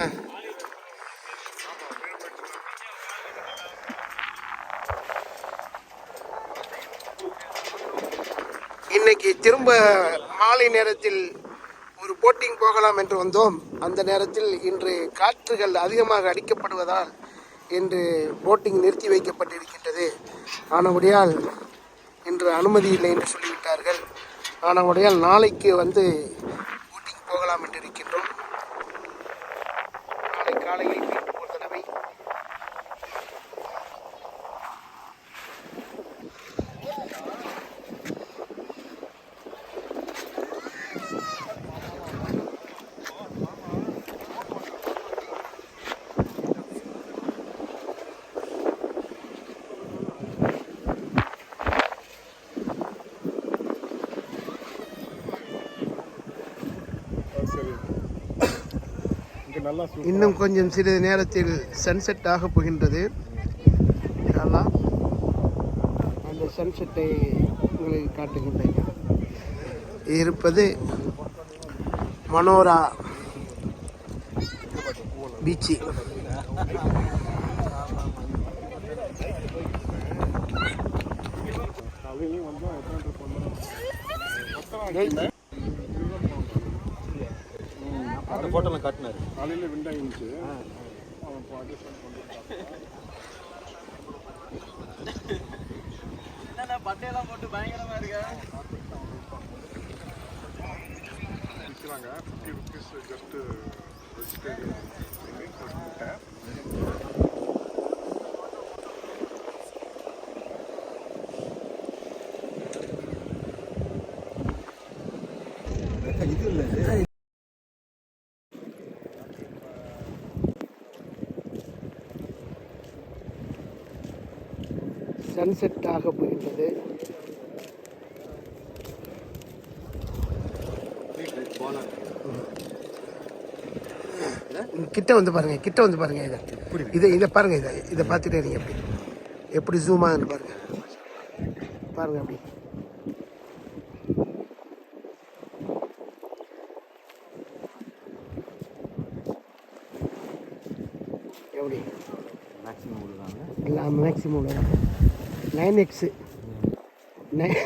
இன்னைக்கு திரும்ப மாலை நேரத்தில் ஒரு போட்டிங் போகலாம் என்று வந்தோம். அந்த நேரத்தில் இன்று காற்றுகள் அதிகமாக அடிக்கப்படுவதால் இன்று போட்டிங் நிறுத்தி வைக்கப்பட்டிருக்கின்றது. ஆனபடியால் இன்று அனுமதி இல்லை என்று சொல்லிவிட்டார்கள். ஆனபடியால் நாளைக்கு வந்து போட்டிங் போகலாம் என்று இருக்கின்றோம். காலையில் இன்னும் கொஞ்சம் சிறிது நேரத்தில் சன்செட் ஆக போகின்றது. இன்ஷா அந்த சன்செட்டை உங்களுக்கு காட்டுகின்றேன். இருப்பது மனோரா பீச்சு. காலையிலையும் வந்தோம் எத்தனை ஃபோட்டோவில் காட்டினாரு. காலையில் விண்டா இருந்துச்சு அவன் பட்டையெல்லாம் போட்டு பயங்கரமா இருக்கு? விற்கிறாங்க ஃபிஃப்டி ருபீஸ் ஜஸ்ட்டு வெஜிடேரியன் முட்டை இது இல்லை சன்செட் ஆக போகின்றது கிட்ட வந்து பாருங்க கிட்ட வந்து பாருங்க இதை. இதை இதை பாருங்க இதை. இதை பார்த்துட்டே இருங்க எப்படி எப்படி ஜூம் ஆகுதுன்னு பாருங்க. பாருங்க அப்படி. எப்படி? மேக்ஸிமம் விடுறாங்க இல்லை மேக்ஸிமம் நைன் எக்ஸு நைன்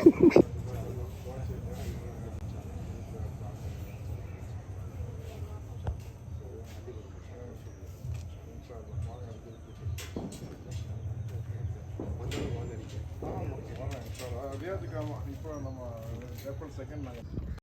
இப்போ நம்ம ஏப்ரல் செகண்ட் நாங்கள்